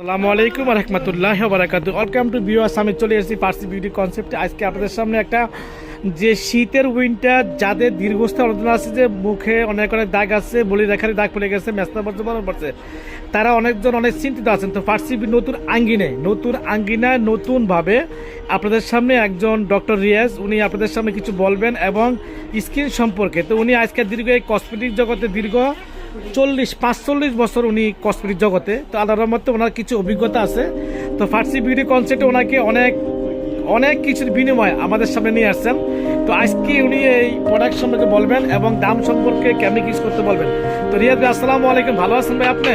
আসসালামু আলাইকুম রহমতুল্লাহ বারাকাত welcome to বিওয়াস আমি চলে এসেছি পার্সি বিউটি কনসেপ্টে আজকে আপনাদের সামনে একটা যে শীতের উইন্টার যাদের দীর্ঘস্থায়ী আলোচনা আছে যে মুখে অনেক অনেক দাগ আছে, বলি রেখারি দাগ পড়ে গেছে মেস্তা পড়ছে বরণ পড়ছে। তারা অনেকজন অনেক চিন্তিত আছেন। তো পার্সি নতুন আঙ্গিনে নতুন আঙ্গিনায়, নতুনভাবে আপনাদের সামনে একজন ডক্টর রিয়াজ উনি আপনাদের সামনে কিছু বলবেন এবং স্কিন সম্পর্কে। তো উনি আজকে দীর্ঘ এই কসমেটিক জগতে দীর্ঘ চল্লিশ, পাঁচচল্লিশ বছর উনি কসমেটিক জগতে। তো আল্লাহর রহমতে ওনার কিছু অভিজ্ঞতা আছে। তো ফার্সি বিউটি কনসেপ্টে ওনাকে অনেক অনেক কিছুর বিনিময় আমাদের সামনে নিয়ে আসছেন। তো আজকে উনি এই প্রোডাক্ট সম্পর্কে বলবেন এবং দাম সম্পর্কে কেমনি ইউজ করতে বলবেন। তো রিয়াদ ভাই, আসসালামু আলাইকুম। ভালো আছেন ভাই আপনি?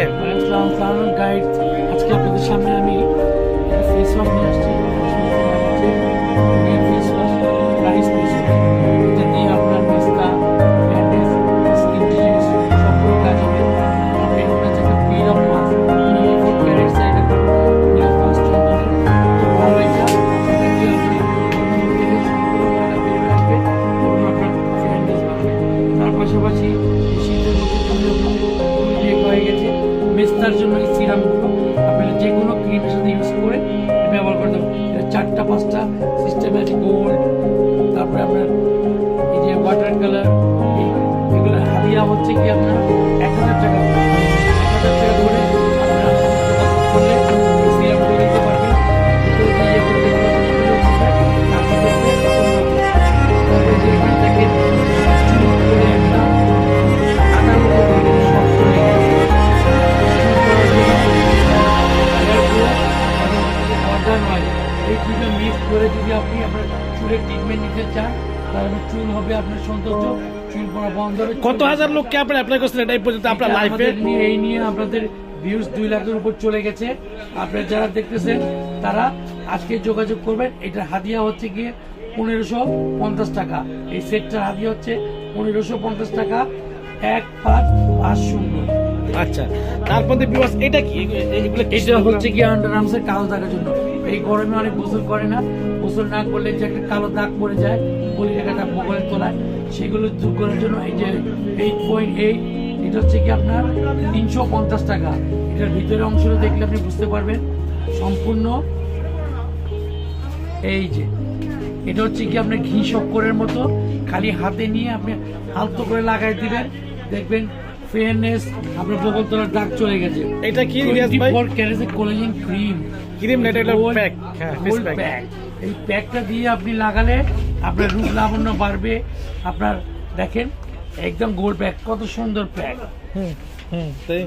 আজকে আপনাদের সামনে আমি পাশাপাশি শীতের মধ্যে চুলের হয়ে গেছে। মেস্তার জন্য এই সিরামগুলো আপনারা যে কোনো ক্রিমের সাথে ইউজ করে ব্যবহার করতে পারেন চারটা, পাঁচটা সিস্টেম্যাটিক গোল্ড তারপরে আপনার এই যে ওয়াটার কালার এগুলো হাতিয়া হচ্ছে কি আপনার? আপনার চুলের ট্রিটমেন্ট নিতে চান তাহলে চুল হবে আপনার সৌন্দর্য চুল পড়া বন্ধ হবে কত হাজার লোককে আপনি অ্যাপ্লাই পর্যন্ত আপনার লাইফে এই নিয়ে আপনাদের ভিউজ দুই লাখের উপর চলে গেছে। আপনারা যারা দেখতেছেন তারা আজকে যোগাযোগ করবেন। এটা হাদিয়া হচ্ছে গিয়ে পনেরোশো পঞ্চাশ টাকা। এই সেটটার হাদিয়া হচ্ছে পনেরোশো পঞ্চাশ টাকা এক পাঁচ পাঁচ শূন্য। আচ্ছা তারপর এটা কি? এটা হচ্ছে কি আন্ডার আর্মসের কালো দাগের জন্য। এই গরমে অনেক গোসল করে না। গোসল না করলে যে একটা কালো দাগ পড়ে যায় বলি রেখাটা বগলের তোলায়। সেগুলো দূর করার জন্য এই যে এইট পয়েন্ট এইট এটা হচ্ছে কি আপনার তিনশো পঞ্চাশ টাকা। এটার ভিতরে অংশটা দেখলে আপনি বুঝতে পারবেন। সম্পূর্ণ এই যে এটা হচ্ছে কি আপনার ঘি শক্করের মতো। খালি হাতে নিয়ে আপনি হালতো করে লাগাই দিবেন। দেখবেন ফেয়ারনেস আপনার বগল তোলার দাগ চলে গেছে। এটা কি রিয়াজ ভাই? 24 ক্যারেটের কোলাজেন ক্রিম ক্রিম না এটা প্যাক হ্যাঁ ফেস প্যাক এই প্যাকটা দিয়ে আপনি লাগালে আপনার রূপ লাবণ্য বাড়বে। আপনার দেখেন একদম গোল্ড প্যাক কত সুন্দর প্যাক হুম হুম। তাই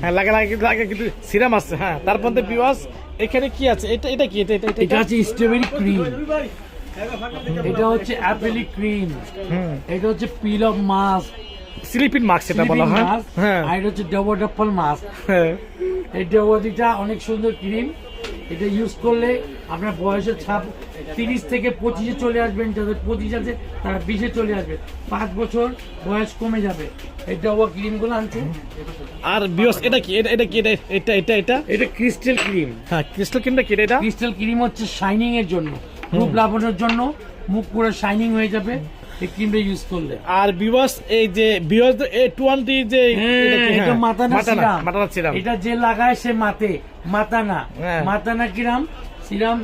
হ্যাঁ লাগে লাগে কিন্তু লাগে কিন্তু সিরাম আছে হ্যাঁ। তারপর বিবাস এখানে কি আছে? এটা এটা কি? এটা এটা স্ট্রবেরি ক্রিম এটা হচ্ছে অ্যাপেলি ক্রিম হুম। এটা হচ্ছে peel off mask sleeping mask এটা বলা হয়। হ্যাঁ। আর এটা হচ্ছে ডবল ডাপ্পল মাস্ক হ্যাঁ। এই অনেক সুন্দর ক্রিম এটা ইউজ করলে আপনার বয়সের ছাপ তিরিশ থেকে পঁচিশে চলে আসবেন। যাদের পঁচিশ আছে তারা বিশে চলে আসবে। পাঁচ বছর বয়স কমে যাবে। এই ডবল ক্রিমগুলো আনছে। আর বিয়স এটা কি? এটা এটা কি? এটা এটা এটা এটা? এটা ক্রিস্টাল ক্রিম হ্যাঁ ক্রিস্টাল ক্রিমটা কি এটা? ক্রিস্টাল ক্রিম হচ্ছে শাইনিং এর জন্য। রূপ লাবণের জন্য। মুখ পুরো শাইনিং হয়ে যাবে। এই ক্রিমটা ইউজ করলে। আর বিবস এই যে বিয়স এ টোয়েন্টি যে এটা কি? এটা মাতানা মাতানা সিরাম এটা যে লাগায় সে মাতে মাতানা। মাতানা কিরাম সিরাম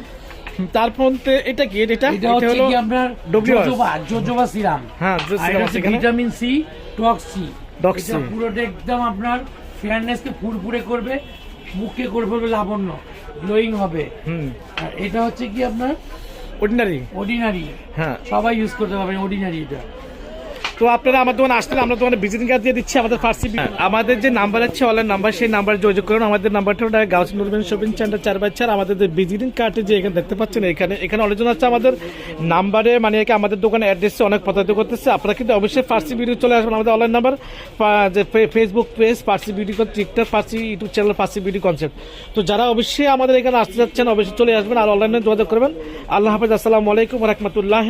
তারপর এটা কি? এটা এটা হচ্ছে কি আপনার জোজোবা জোজোবা সিরাম হ্যাঁ ভিটামিন সি টক্সি। পুরোটা একদম আপনার ফেয়ারনেস কে ফুরফুরে করবে মুখকে করে ফেলবে লাবণ্য। গ্লোয়িং হবে। আর এটা হচ্ছে কি আপনার অর্ডিনারি অর্ডিনারি হ্যাঁ। সবাই ইউজ করতে পারবেন অর্ডিনারি এটা তো আপনারা আমার দোকানে আসলে আমরা দোকানে ভিজিটিং কার্ড দিয়ে দিচ্ছি, আমাদের ফার্সি আমাদের যে নাম্বার আছে অনলাইন নাম্বার সেই নাম্বারে যোগাযোগ করুন। আমাদের নাম্বারটা ওটা গাউস নুরবেন শপিং সেন্টার চার বাই চার। আমাদের যে ভিজিটিং কার্ডে যে এখানে দেখতে পাচ্ছেন, এখানে এখানে অনেকজন আছে আমাদের নাম্বারে মানে আমাদের দোকানে অ্যাড্রেসে অনেক প্রতারিত করতেছে। আপনারা কিন্তু অবশ্যই ফার্সি ভিডিও চলে আসবেন আমাদের অনলাইন নাম্বার যে Facebook page Farsi beauty TikTok Farsi YouTube channel Farsi video concept তো যারা অবশ্যই আমাদের এখানে আসতে যাচ্ছেন, অবশ্যই চলে আসবেন আর অনলাইনে যোগাযোগ করবেন। আল্লাহ হাফেজ, আসসালামু আলাইকুম রহমতুল্লাহ